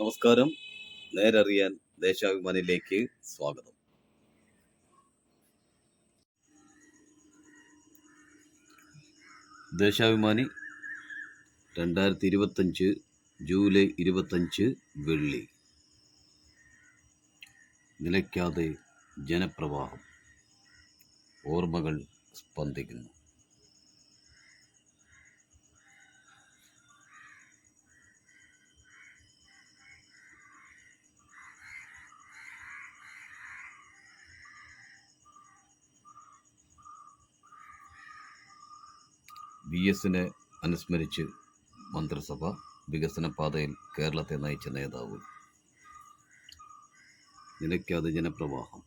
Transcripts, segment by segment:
നമസ്കാരം. നേരറിയാൻ ദേശാഭിമാനിയിലേക്ക് സ്വാഗതം. ദേശാഭിമാനി രണ്ടായിരത്തി ഇരുപത്തഞ്ച് ജൂലൈ ഇരുപത്തഞ്ച് വെള്ളി. നിലയ്ക്കാതെ ജനപ്രവാഹം. ഓർമ്മകൾ സ്പന്ദിക്കുന്നു. വി എസിനെ അനുസ്മരിച്ച് മന്ത്രിസഭ വികസന പാതയിൽ കേരളത്തെ നയിച്ച നേതാവ്. നിലയ്ക്കാതെ ജനപ്രവാഹം.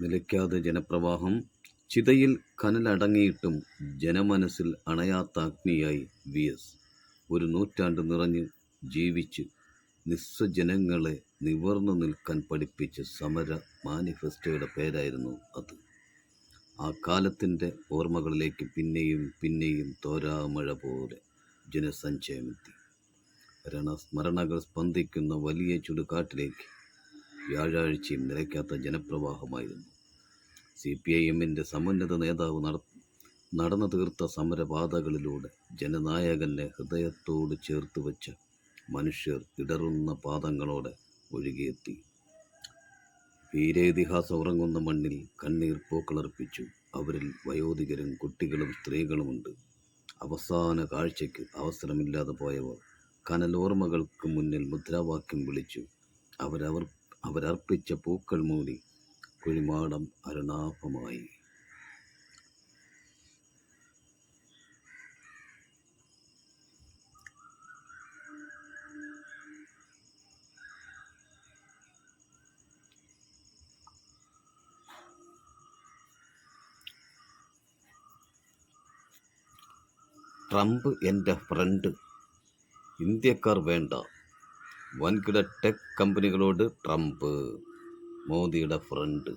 നിലയ്ക്കാതെ ജനപ്രവാഹം. ചിതയിൽ കനലടങ്ങിയിട്ടും ജനമനസ്സിൽ അണയാത്ത അഗ്നിയായി വി എസ് ഒരു നൂറ്റാണ്ട് നിറഞ്ഞ് ജീവിച്ച് നിസ്സജനങ്ങളെ നിവർന്നു നിൽക്കാൻ പഠിപ്പിച്ച സമര മാനിഫെസ്റ്റോയുടെ പേരായിരുന്നു അത്. ആ കാലത്തിന്റെ ഓർമ്മകളിലേക്ക് പിന്നെയും പിന്നെയും തോരാമഴ പോലെ ജനസഞ്ചയമെത്തി രണസ്മരണകൾ സ്പന്ദിക്കുന്ന വലിയ ചുടുകാട്ടിലേക്ക് വ്യാഴാഴ്ചയും നിലയ്ക്കാത്ത ജനപ്രവാഹമായിരുന്നു. സി പി ഐ എമ്മിന്റെ സമുന്നത നേതാവ് നട നടന്നു തീർത്ത സമരപാതകളിലൂടെ ജനനായകനെ ഹൃദയത്തോട് ചേർത്ത് വെച്ച മനുഷ്യർ ഇടറുന്ന പാദങ്ങളോടെ ഒഴുകിയെത്തി വീരേതിഹാസം ഉറങ്ങുന്ന മണ്ണിൽ കണ്ണീർ പൂക്കളർപ്പിച്ചു അവരിൽ വയോധികരും കുട്ടികളും സ്ത്രീകളുമുണ്ട്. അവസാന കാഴ്ചയ്ക്ക് അവസരമില്ലാതെ പോയവർ കനലോർമ്മകൾക്ക് മുന്നിൽ മുദ്രാവാക്യം വിളിച്ചു. അവരവർ അവരർപ്പിച്ച പൂക്കൾ മൂടി കുഴിമാടം അരുണാഭമായി. ട്രംപ് എന്റെ ഫ്രണ്ട്. ഇന്ത്യക്കാർ വേണ്ട. വൻകിട ടെക് കമ്പനികളോട് ട്രംപ് മോദിയുടെ ഫ്രണ്ട്.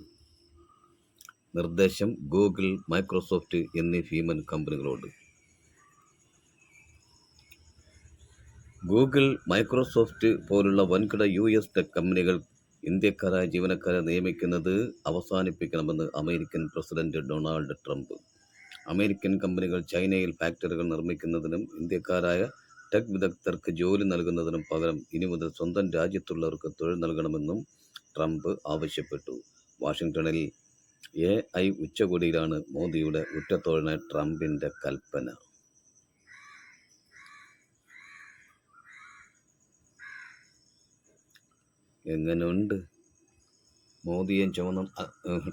നിർദ്ദേശം ഗൂഗിൾ മൈക്രോസോഫ്റ്റ് എന്നീ ഭീമൻ കമ്പനികളോട്. ഗൂഗിൾ മൈക്രോസോഫ്റ്റ് പോലുള്ള വൻകിട യു എസ് ടെക് കമ്പനികൾ ഇന്ത്യക്കാരായ ജീവനക്കാരെ നിയമിക്കുന്നത് അവസാനിപ്പിക്കണമെന്ന് American president Donald Trump. American കമ്പനികൾ ചൈനയിൽ ഫാക്ടറികൾ നിർമ്മിക്കുന്നതിനും ഇന്ത്യക്കാരായ ടെക് വിദഗ്ധർക്ക് ജോലി നൽകുന്നതിനും പകരം ഇനി മുതൽ സ്വന്തം രാജ്യത്തുള്ളവർക്ക് തൊഴിൽ നൽകണമെന്നും ട്രംപ് ആവശ്യപ്പെട്ടു. വാഷിംഗ്ടണിൽ എ ഐ ഉച്ചകോടിയിലാണ് മോദിയുടെ ഉറ്റത്തോഴന് ട്രംപിന്റെ കൽപ്പന. എങ്ങനെയുണ്ട് മോദിയെയും ചുമന്നും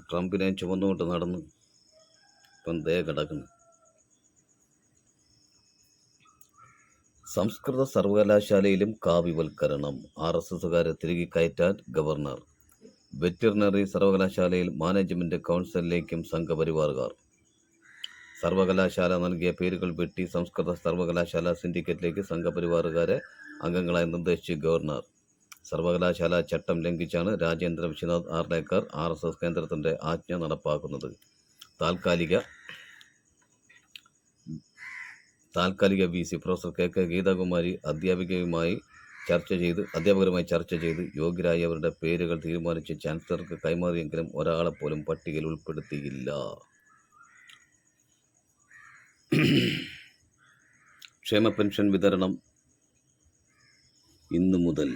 ട്രംപിനെയും ചുമന്നുകൊണ്ട് നടന്ന് ഇപ്പം ദേ കിടക്കുന്നു. സംസ്കൃത സർവകലാശാലയിലും കാവ്യവൽക്കരണം. ആർ എസ് എസുകാരെ തിരികെ കയറ്റാൻ ഗവർണർ. വെറ്ററിനറി സർവകലാശാലയിൽ മാനേജ്മെന്റ് കൗൺസിലിലേക്കും സംഘപരിവാറുകാർ സർവകലാശാല നൽകിയ പേരുകൾ വെട്ടി സംസ്കൃത സർവകലാശാല സിൻഡിക്കേറ്റിലേക്ക് സംഘപരിവാറുകാരെ അംഗങ്ങളായി നിർദ്ദേശിച്ച് ഗവർണർ. സർവകലാശാല ചട്ടം ലംഘിച്ചാണ് Rajendra Vishwanath Arlekar R S S കേന്ദ്രത്തിന്റെ ആജ്ഞ നടപ്പാക്കുന്നത്. താൽക്കാലിക. താൽക്കാലിക V C professor K K Geethakumari അധ്യാപികയുമായി ചർച്ച ചെയ്ത് അധ്യാപകരുമായി ചർച്ച ചെയ്ത് യോഗ്യരായവരുടെ പേരുകൾ തീരുമാനിച്ച് ചാൻസലർക്ക് കൈമാറിയെങ്കിലും ഒരാളെ പോലും പട്ടികയിൽ ഉൾപ്പെടുത്തിയില്ല. ക്ഷേമ പെൻഷൻ വിതരണം ഇന്നു മുതൽ.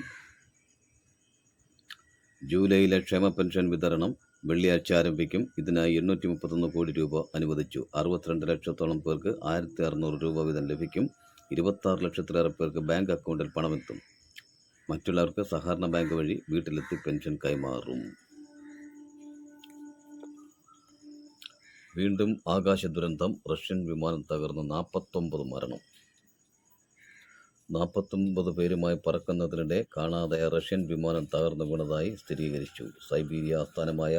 ജൂലൈയിലെ ക്ഷേമ പെൻഷൻ വിതരണം വെള്ളിയാഴ്ച ആരംഭിക്കും. ഇതിനായി എണ്ണൂറ്റി മുപ്പത്തൊന്ന് കോടി രൂപ അനുവദിച്ചു. അറുപത്തിരണ്ട് ലക്ഷത്തോളം പേർക്ക് ആയിരത്തി അറുന്നൂറ് രൂപ വീതം ലഭിക്കും. ഇരുപത്താറ് ലക്ഷത്തിലേറെ പേർക്ക് ബാങ്ക് അക്കൗണ്ടിൽ പണമെത്തും. മറ്റുള്ളവർക്ക് സഹകരണ ബാങ്ക് വഴി വീട്ടിലെത്തി പെൻഷൻ കൈമാറും. വീണ്ടും ആകാശ ദുരന്തം. റഷ്യൻ വിമാനം തകർന്ന് നാൽപ്പത്തൊമ്പത് മരണം. നാൽപ്പത്തൊമ്പത് പേരുമായി പറക്കുന്നതിനിടെ കാണാതായ റഷ്യൻ വിമാനം തകർന്നു വീണതായി സ്ഥിരീകരിച്ചു. സൈബീരിയ ആസ്ഥാനമായ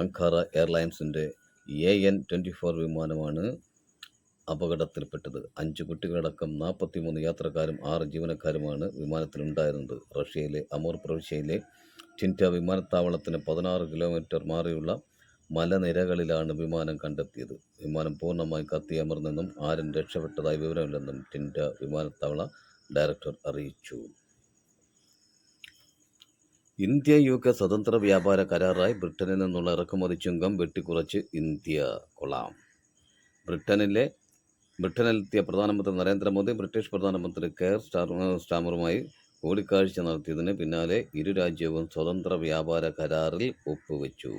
അങ്കാറ എയർലൈൻസിന്റെ എ എൻ ട്വന്റി ഫോർ വിമാനമാണ് അപകടത്തിൽപ്പെട്ടത്. അഞ്ച് കുട്ടികളടക്കം നാൽപ്പത്തിമൂന്ന് യാത്രക്കാരും ആറ് ജീവനക്കാരുമാണ് വിമാനത്തിലുണ്ടായിരുന്നത്. റഷ്യയിലെ അമോർ പ്രവിശ്യയിലെ ടിന്റ വിമാനത്താവളത്തിന് പതിനാറ് കിലോമീറ്റർ മാറിയുള്ള മലനിരകളിലാണ് വിമാനം കണ്ടെത്തിയത്. വിമാനം പൂർണമായും കത്തിയമർന്നെന്നും ആരും രക്ഷപ്പെട്ടതായി വിവരമില്ലെന്നും ടിൻഡ വിമാനത്താവള ഡയറക്ടർ അറിയിച്ചു. ഇന്ത്യ യു കെ സ്വതന്ത്ര വ്യാപാര കരാറായി ബ്രിട്ടനിൽ നിന്നുള്ള ഇറക്കുമതി ചുങ്കം വെട്ടിക്കുറച്ച് ഇന്ത്യ കൊള്ളാം ബ്രിട്ടനിലെ ബ്രിട്ടനിലെത്തിയ പ്രധാനമന്ത്രി നരേന്ദ്രമോദി ബ്രിട്ടീഷ് പ്രധാനമന്ത്രി കെയർ സ്റ്റാർ സ്റ്റാമറുമായി കൂടിക്കാഴ്ച നടത്തിയതിന് പിന്നാലെ ഇരു രാജ്യവും സ്വതന്ത്ര വ്യാപാര കരാറിൽ ഒപ്പുവെച്ചു.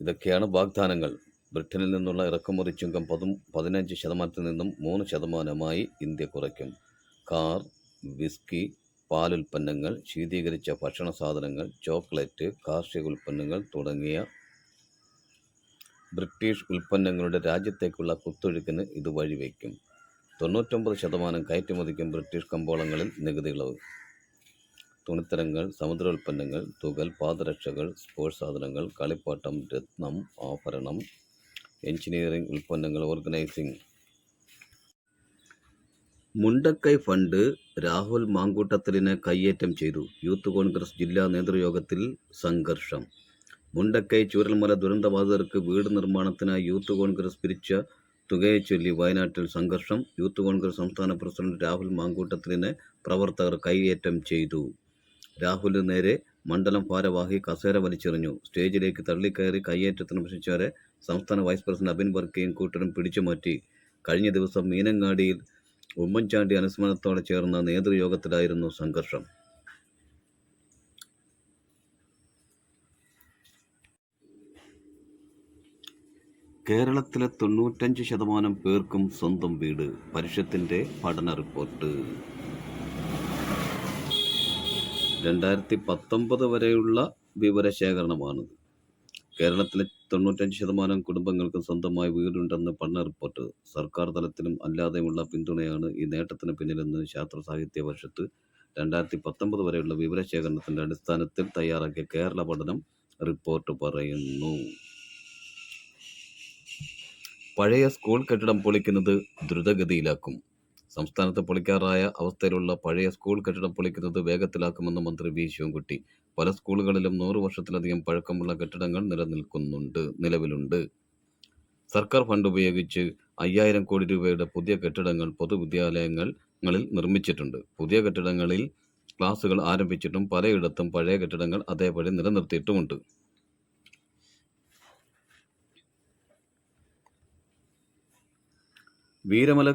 ഇതൊക്കെയാണ് വാഗ്ദാനങ്ങൾ. ബ്രിട്ടനിൽ നിന്നുള്ള ഇറക്കുമതി ചുങ്കം പതും പതിനഞ്ച് ശതമാനത്തിൽ നിന്നും മൂന്ന് ശതമാനമായി ഇന്ത്യ കുറയ്ക്കും. കാർ വിസ്കി പാലുൽപ്പന്നങ്ങൾ ശീതീകരിച്ച ഭക്ഷണ സാധനങ്ങൾ ചോക്ലേറ്റ് കാർഷിക ഉൽപ്പന്നങ്ങൾ തുടങ്ങിയ ബ്രിട്ടീഷ് ഉൽപ്പന്നങ്ങളുടെ രാജ്യത്തേക്കുള്ള കുത്തൊഴുക്കിന് ഇത് വഴിവെക്കും തൊണ്ണൂറ്റൊമ്പത് ശതമാനം കയറ്റുമതിക്കും ബ്രിട്ടീഷ് കമ്പോളങ്ങളിൽ നികുതി ഇളവ് തുണിത്തരങ്ങൾ സമുദ്രോൽപ്പന്നങ്ങൾ തുകൽ പാദരക്ഷകൾ സ്പോർട്സ് സാധനങ്ങൾ കളിപ്പാട്ടം രത്നം ആഭരണം എഞ്ചിനീയറിംഗ് ഉൽപ്പന്നങ്ങൾ ഓർഗനൈസിംഗ്. മുണ്ടക്കൈ ഫണ്ട് രാഹുൽ മാങ്കൂട്ടത്തലിന് കയ്യേറ്റം ചെയ്തു. യൂത്ത് കോൺഗ്രസ് ജില്ലാ നേതൃയോഗത്തിൽ സംഘർഷം. മുണ്ടക്കൈ ചൂരൽമല ദുരന്തബാധിതർക്ക് വീട് നിർമ്മാണത്തിനായി യൂത്ത് കോൺഗ്രസ് പിരിച്ച തുകയെ ചൊല്ലി വയനാട്ടിൽ സംഘർഷം. യൂത്ത് കോൺഗ്രസ് സംസ്ഥാന പ്രസിഡന്റ് രാഹുൽ മാങ്കൂട്ടത്തിലിനെ പ്രവർത്തകർ കൈയേറ്റം ചെയ്തു. രാഹുലിന് നേരെ മണ്ഡലം ഭാരവാഹി കസേര വലിച്ചെറിഞ്ഞു. സ്റ്റേജിലേക്ക് തള്ളിക്കയറി കയ്യേറ്റത്തിന് പ്രശ്നിച്ചവരെ സംസ്ഥാന വൈസ് പ്രസിഡന്റ് അബിൻ ബർക്കയും കൂട്ടരും പിടിച്ചുമാറ്റി കഴിഞ്ഞ ദിവസം മീനങ്ങാടിയിൽ ഉമ്മൻചാണ്ടി അനുസ്മരണത്തോടെ ചേർന്ന നേതൃയോഗത്തിലായിരുന്നു സംഘർഷം. കേരളത്തിലെ തൊണ്ണൂറ്റഞ്ച് ശതമാനം പേർക്കും സ്വന്തം വീട്. പരിഷത്തിന്റെ പഠന റിപ്പോർട്ട്. രണ്ടായിരത്തി പത്തൊമ്പത് വരെയുള്ള വിവരശേഖരണമാണ് കേരളത്തിലെ തൊണ്ണൂറ്റഞ്ച് ശതമാനം കുടുംബങ്ങൾക്കും സ്വന്തമായി വീടുണ്ടെന്ന് പഠന റിപ്പോർട്ട്. സർക്കാർ തലത്തിലും അല്ലാതെയുമുള്ള പിന്തുണയാണ് ഈ നേട്ടത്തിന് പിന്നിലെന്ന് ശാസ്ത്ര സാഹിത്യ വർഷത്ത് രണ്ടായിരത്തി പത്തൊമ്പത് വരെയുള്ള വിവരശേഖരണത്തിന്റെ അടിസ്ഥാനത്തിൽ തയ്യാറാക്കിയ കേരള പഠനം റിപ്പോർട്ട് പറയുന്നു. പഴയ സ്കൂൾ കെട്ടിടം പൊളിക്കുന്നത് ദ്രുതഗതിയിലാക്കും. സംസ്ഥാനത്ത് പൊളിക്കാറായ അവസ്ഥയിലുള്ള പഴയ സ്കൂൾ കെട്ടിടം പൊളിക്കുന്നത് വേഗത്തിലാക്കുമെന്ന് മന്ത്രി വി. ശിവൻകുട്ടി. പല സ്കൂളുകളിലും നൂറ് വർഷത്തിലധികം പഴക്കമുള്ള കെട്ടിടങ്ങൾ നിലനിൽക്കുന്നുണ്ട് നിലവിലുണ്ട്. സർക്കാർ ഫണ്ട് ഉപയോഗിച്ച് അയ്യായിരം കോടി രൂപയുടെ പുതിയ കെട്ടിടങ്ങൾ പൊതുവിദ്യാലയങ്ങളിൽ നിർമ്മിച്ചിട്ടുണ്ട്. പുതിയ കെട്ടിടങ്ങളിൽ ക്ലാസുകൾ ആരംഭിച്ചിട്ടും പലയിടത്തും പഴയ കെട്ടിടങ്ങൾ അതേപടി നിലനിർത്തിയിട്ടുമുണ്ട്. വീരമല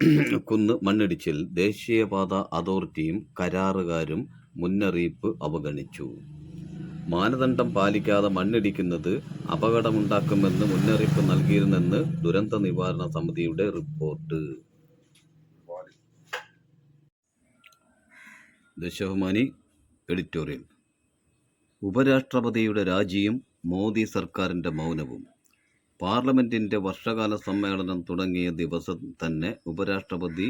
കുന്ന് മണ്ണിടിച്ചിൽ ദേശീയപാത അതോറിറ്റിയും കരാറുകാരും മുന്നറിയിപ്പ് അവഗണിച്ചു. മാനദണ്ഡം പാലിക്കാതെ മണ്ണിടിക്കുന്നത് അപകടമുണ്ടാക്കുമെന്ന് മുന്നറിയിപ്പ് നൽകിയിരുന്നെന്ന് ദുരന്ത നിവാരണ സമിതിയുടെ റിപ്പോർട്ട്. ദശഹുമാനി എഡിറ്റോറിയൽ. ഉപരാഷ്ട്രപതിയുടെ രാജിയും മോദി സർക്കാരിന്റെ മൗനവും. പാർലമെന്റിന്റെ വർഷകാല സമ്മേളനം തുടങ്ങിയ ദിവസം തന്നെ ഉപരാഷ്ട്രപതി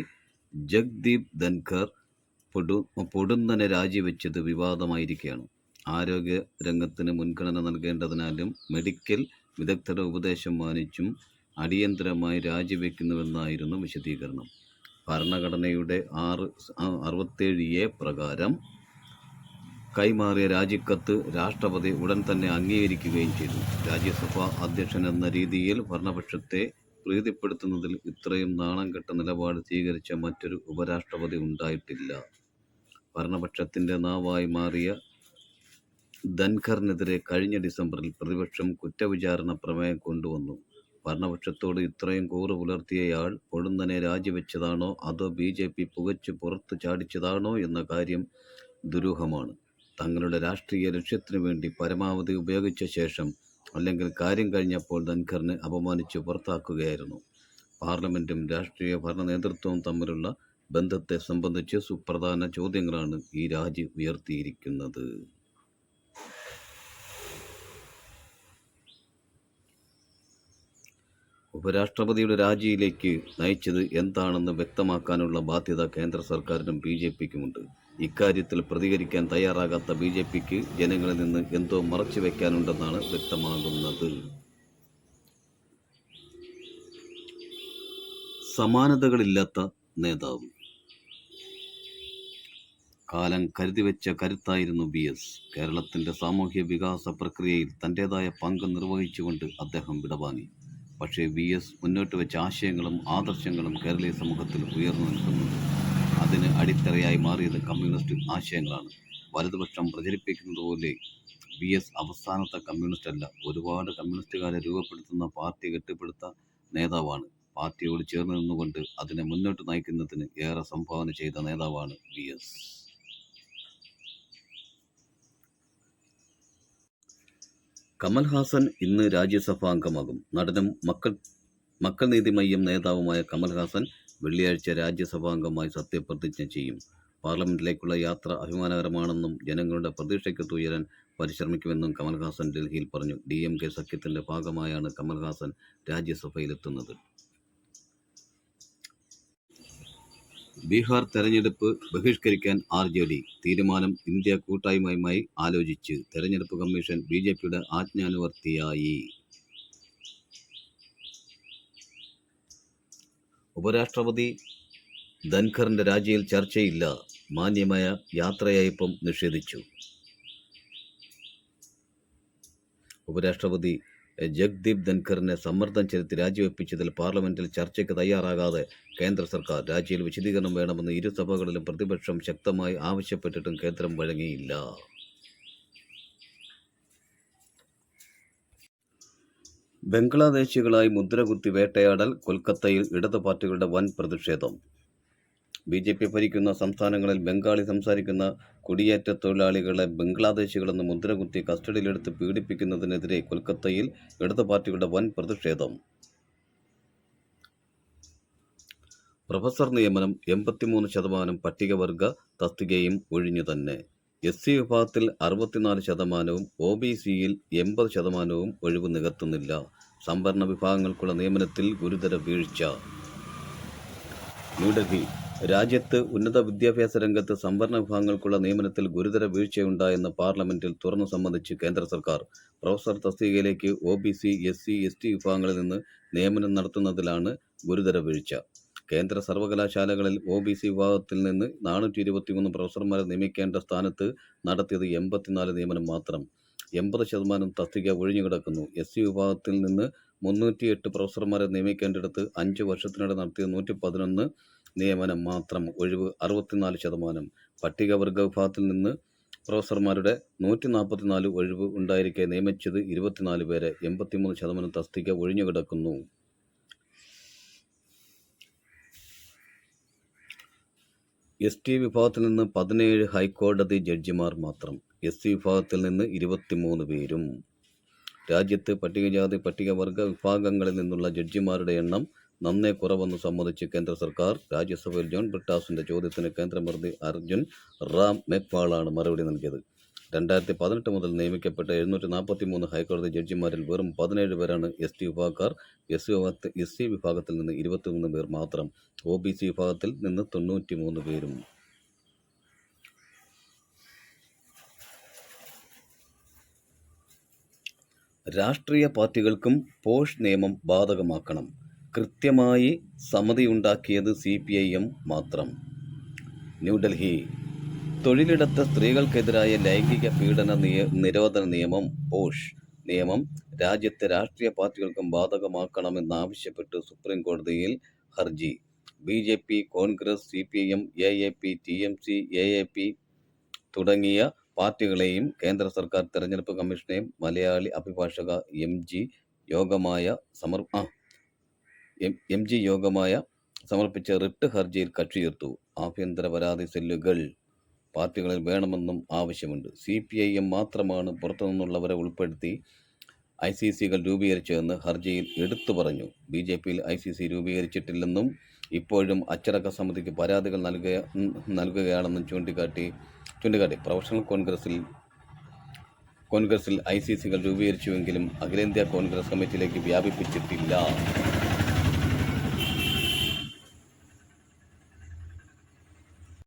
ജഗ്ദീപ് ധൻഖർ പൊടു പൊടുന്നനെ രാജിവെച്ചത് വിവാദമായിരിക്കുകയാണ്. ആരോഗ്യ രംഗത്തിന് മുൻഗണന നൽകേണ്ടതിനാലും മെഡിക്കൽ വിദഗ്ധരുടെ ഉപദേശം മാനിച്ചും അടിയന്തരമായി രാജിവെക്കുന്നുവെന്നായിരുന്നു വിശദീകരണം. ഭരണഘടനയുടെ ആറ് അറുപത്തേഴ് എ പ്രകാരം കൈമാറിയ രാജിക്കത്ത് രാഷ്ട്രപതി ഉടൻ തന്നെ അംഗീകരിക്കുകയും ചെയ്തു. രാജ്യസഭാ അധ്യക്ഷൻ എന്ന രീതിയിൽ ഭരണപക്ഷത്തെ പ്രീതിപ്പെടുത്തുന്നതിൽ ഇത്രയും നാണം കെട്ട നിലപാട് സ്വീകരിച്ച മറ്റൊരു ഉപരാഷ്ട്രപതി ഉണ്ടായിട്ടില്ല. ഭരണപക്ഷത്തിന്റെ നാവായി മാറിയ ധൻഖറിനെതിരെ കഴിഞ്ഞ ഡിസംബറിൽ പ്രതിപക്ഷം കുറ്റവിചാരണ പ്രമേയം കൊണ്ടുവന്നു. ഭരണപക്ഷത്തോട് ഇത്രയും കൂറ് പുലർത്തിയയാൾ പൊടുന്നനെ രാജിവെച്ചതാണോ? അതോ ബി ജെ പി പുകച്ചു പുറത്തു ചാടിച്ചതാണോ? എന്ന കാര്യം ദുരൂഹമാണ്. തങ്ങളുടെ രാഷ്ട്രീയ ലക്ഷ്യത്തിനു വേണ്ടി പരമാവധി ഉപയോഗിച്ച ശേഷം അല്ലെങ്കിൽ കാര്യം കഴിഞ്ഞപ്പോൾ ധൻഖറിനെ അപമാനിച്ച് പുറത്താക്കുകയായിരുന്നു. പാർലമെന്റും രാഷ്ട്രീയ ഭരണ നേതൃത്വവും തമ്മിലുള്ള ബന്ധത്തെ സംബന്ധിച്ച് സുപ്രധാന ചോദ്യങ്ങളാണ് ഈ രാജി ഉയർത്തിയിരിക്കുന്നത്. ഉപരാഷ്ട്രപതിയുടെ രാജിയിലേക്ക് നയിച്ചത് എന്താണെന്ന് വ്യക്തമാക്കാനുള്ള ബാധ്യത കേന്ദ്ര സർക്കാരിനും ബി ജെ പിക്കുമുണ്ട്. ഇക്കാര്യത്തിൽ പ്രതികരിക്കാൻ തയ്യാറാകാത്ത ബി ജെ പിക്ക് ജനങ്ങളിൽ നിന്ന് എന്തോ മറച്ചു വയ്ക്കാനുണ്ടെന്നാണ് വ്യക്തമാകുന്നത്. സമാനതകളില്ലാത്ത നേതാവ്. കാലം കരുതിവെച്ച കരുത്തായിരുന്നു ബി എസ്. കേരളത്തിന്റെ സാമൂഹ്യ വികാസ പ്രക്രിയയിൽ തന്റേതായ പങ്ക് നിർവഹിച്ചുകൊണ്ട് അദ്ദേഹം വിടവാങ്ങി. പക്ഷേ വി എസ് മുന്നോട്ട് വെച്ച ആശയങ്ങളും ആദർശങ്ങളും കേരളീയ സമൂഹത്തിൽ ഉയർന്നു നിൽക്കുന്നുണ്ട് അതിന് അടിത്തറയായി മാറിയത് കമ്മ്യൂണിസ്റ്റ് ആശയങ്ങളാണ്. വലതുപക്ഷം പ്രചരിപ്പിക്കുന്നത് പോലെ വി എസ് അവസാനത്തെ കമ്മ്യൂണിസ്റ്റ് അല്ല ഒരുപാട് കമ്മ്യൂണിസ്റ്റുകാരെ രൂപപ്പെടുത്തുന്ന പാർട്ടി കെട്ടിപ്പടുത്ത നേതാവാണ്. പാർട്ടിയോട് ചേർന്ന് നിന്നുകൊണ്ട് അതിനെ മുന്നോട്ട് നയിക്കുന്നതിന് ഏറെ സംഭാവന ചെയ്ത നേതാവാണ് വി എസ്. കമൽഹാസൻ ഇന്ന് രാജ്യസഭാ അംഗമാകും നടനും മക്കൾ മക്കൾ നീതി മയ്യം നേതാവുമായ കമൽഹാസൻ വെള്ളിയാഴ്ച രാജ്യസഭാംഗമായി സത്യപ്രതിജ്ഞ ചെയ്യും. പാർലമെന്റിലേക്കുള്ള യാത്ര അഭിമാനകരമാണെന്നും ജനങ്ങളുടെ പ്രതീക്ഷയ്ക്കൊത്ത് ഉയരാൻ പരിശ്രമിക്കുമെന്നും കമൽഹാസൻ ഡൽഹിയിൽ പറഞ്ഞു. ഡി എം കെ സഖ്യത്തിന്റെ ഭാഗമായാണ് കമൽഹാസൻ രാജ്യസഭയിലെത്തുന്നത്. ബീഹാർ തെരഞ്ഞെടുപ്പ് ബഹിഷ്കരിക്കാൻ ആർ ജെ ഡി. തീരുമാനം ഇന്ത്യ കൂട്ടായ്മയുമായി ആലോചിച്ച് തെരഞ്ഞെടുപ്പ് കമ്മീഷൻ ബി ജെ പിയുടെ ആജ്ഞാനുവർത്തിയായി. ഉപരാഷ്ട്രപതി ധൻഖറിന്റെ രാജിയിൽ ചർച്ചയില്ല മാന്യമായ യാത്രയയപ്പം നിഷേധിച്ചു. ഉപരാഷ്ട്രപതി ജഗ്ദീപ് ധൻഖറിനെ സമ്മർദ്ദം ചെലുത്തി രാജിവെപ്പിച്ചതിൽ പാർലമെന്റിൽ ചർച്ചയ്ക്ക് തയ്യാറാകാതെ കേന്ദ്ര സർക്കാർ രാജിയിൽ വിശദീകരണം വേണമെന്ന് ഇരു സഭകളിലും പ്രതിപക്ഷം ശക്തമായി ആവശ്യപ്പെട്ടിട്ടും കേന്ദ്രം വഴങ്ങിയില്ല. ബംഗ്ലാദേശികളായി മുദ്രകുത്തി വേട്ടയാടൽ കൊൽക്കത്തയിൽ ഇടതു പാർട്ടികളുടെ വൻ പ്രതിഷേധം. ബി ജെ പി ഭരിക്കുന്ന സംസ്ഥാനങ്ങളിൽ ബംഗാളി സംസാരിക്കുന്ന കുടിയേറ്റ തൊഴിലാളികളെ ബംഗ്ലാദേശികളെന്ന് മുദ്രകുത്തി കസ്റ്റഡിയിലെടുത്ത് പീഡിപ്പിക്കുന്നതിനെതിരെ കൊൽക്കത്തയിൽ ഇടതു പാർട്ടികളുടെ വൻ പ്രതിഷേധം. പ്രൊഫസർ നിയമനം എൺപത്തിമൂന്ന് ശതമാനം പട്ടികവർഗ തസ്തികയും ഒഴിഞ്ഞു തന്നെ. എസ് സി വിഭാഗത്തിൽ അറുപത്തിനാല് ശതമാനവും ഒ ബി സിയിൽ എൺപത് ശതമാനവും ഒഴിവ് നികത്തുന്നില്ല. സംവരണ വിഭാഗങ്ങൾക്കുള്ള നിയമനത്തിൽ ഗുരുതര വീഴ്ച. ന്യൂഡൽഹി. രാജ്യത്ത് ഉന്നത വിദ്യാഭ്യാസ രംഗത്ത് സംവരണ വിഭാഗങ്ങൾക്കുള്ള നിയമനത്തിൽ ഗുരുതര വീഴ്ചയുണ്ടായെന്ന് പാർലമെന്റിൽ തുറന്നു സംബന്ധിച്ച് കേന്ദ്ര സർക്കാർ. പ്രൊഫസർ തസ്തികയിലേക്ക് O B C S C S T വിഭാഗങ്ങളിൽ നിന്ന് നിയമനം നടത്തുന്നതിലാണ് ഗുരുതര വീഴ്ച. കേന്ദ്ര സർവകലാശാലകളിൽ ഒ ബി സി വിഭാഗത്തിൽ നിന്ന് നാനൂറ്റി ഇരുപത്തിമൂന്ന് പ്രൊഫസർമാരെ നിയമിക്കേണ്ട സ്ഥാനത്ത് നടത്തിയത് എൺപത്തിനാല് നിയമനം മാത്രം. എൺപത് ശതമാനം തസ്തിക ഒഴിഞ്ഞുകിടക്കുന്നു എസ് സി വിഭാഗത്തിൽ നിന്ന് മുന്നൂറ്റിയെട്ട് പ്രൊഫസർമാരെ നിയമിക്കേണ്ടിടത്ത് അഞ്ച് വർഷത്തിനിടെ നടത്തിയ നൂറ്റി പതിനൊന്ന് നിയമനം മാത്രം ഒഴിവ് അറുപത്തിനാല് ശതമാനം. പട്ടികവർഗ വിഭാഗത്തിൽ നിന്ന് പ്രൊഫസർമാരുടെ നൂറ്റി നാൽപ്പത്തിനാല് ഒഴിവ് ഉണ്ടായിരിക്കെ നിയമിച്ചത് ഇരുപത്തിനാല് പേരെ. എൺപത്തിമൂന്ന് ശതമാനം തസ്തിക ഒഴിഞ്ഞുകിടക്കുന്നു എസ് ടി വിഭാഗത്തിൽ നിന്ന് പതിനേഴ് ഹൈക്കോടതി ജഡ്ജിമാർ മാത്രം. എസ് സി വിഭാഗത്തിൽ നിന്ന് ഇരുപത്തിമൂന്ന് പേരും. രാജ്യത്ത് പട്ടികജാതി പട്ടികവർഗ വിഭാഗങ്ങളിൽ നിന്നുള്ള ജഡ്ജിമാരുടെ എണ്ണം നന്നേ കുറവെന്ന് സമ്മതിച്ച് കേന്ദ്ര സർക്കാർ രാജ്യസഭയിൽ ജോൺ ബ്രിട്ടാസിന്റെ ചോദ്യത്തിന് കേന്ദ്രമന്ത്രി അർജുൻ റാം മെഗ്വാളാണ് മറുപടി നൽകിയത്. രണ്ടായിരത്തി പതിനെട്ട് മുതൽ നിയമിക്കപ്പെട്ട എഴുന്നൂറ്റി നാൽപ്പത്തി മൂന്ന് ഹൈക്കോടതി ജഡ്ജിമാരിൽ വെറും പതിനേഴ് പേരാണ് എസ് ടി വിഭാഗക്കാർ. എസ് സി വിഭാഗത്തിൽ എസ് സി വിഭാഗത്തിൽ നിന്ന് ഇരുപത്തിമൂന്ന് പേർ മാത്രം. ഒ ബി സി വിഭാഗത്തിൽ നിന്ന് തൊണ്ണൂറ്റി മൂന്ന് പേരും. രാഷ്ട്രീയ പാർട്ടികൾക്കും പോഷ് നിയമം ബാധകമാക്കണം. കൃത്യമായി സമിതിയുണ്ടാക്കിയത് സി പി ഐ എം മാത്രം. ന്യൂഡൽഹി. തൊഴിലിടത്ത് സ്ത്രീകൾക്കെതിരായ ലൈംഗിക പീഡന നിയ നിരോധന നിയമം പോഷ് നിയമം രാജ്യത്തെ രാഷ്ട്രീയ പാർട്ടികൾക്കും ബാധകമാക്കണമെന്നാവശ്യപ്പെട്ട് സുപ്രീം കോടതിയിൽ ഹർജി. B J P Congress C P M A A P T M C A A P തുടങ്ങിയ പാർട്ടികളെയും കേന്ദ്ര സർക്കാർ തിരഞ്ഞെടുപ്പ് കമ്മീഷനെയും മലയാളി അഭിഭാഷക എം ജി യോഗമായ സമർ എം ജി യോഗമായ സമർപ്പിച്ച റിട്ട് ഹർജിയിൽ കക്ഷി ചേർത്തു ആഭ്യന്തര പരാതി സെല്ലുകൾ പാർട്ടികളിൽ വേണമെന്നും ആവശ്യമുണ്ട്. സി പി ഐ എം മാത്രമാണ് പുറത്തുനിന്നുള്ളവരെ ഉൾപ്പെടുത്തി ഐ സി സികൾ രൂപീകരിച്ചതെന്ന് ഹർജിയിൽ എടുത്തു പറഞ്ഞു. ബി ജെ പിയിൽ ഐ സി സി രൂപീകരിച്ചിട്ടില്ലെന്നും ഇപ്പോഴും അച്ചടക്ക സമിതിക്ക് പരാതികൾ നൽകുക നൽകുകയാണെന്നും ചൂണ്ടിക്കാട്ടി ചൂണ്ടിക്കാട്ടി. പ്രൊഫഷണൽ കോൺഗ്രസിൽ കോൺഗ്രസിൽ ഐ സി സികൾ രൂപീകരിച്ചുവെങ്കിലും അഖിലേന്ത്യാ കോൺഗ്രസ് കമ്മിറ്റിയിലേക്ക് വ്യാപിപ്പിച്ചിട്ടില്ല.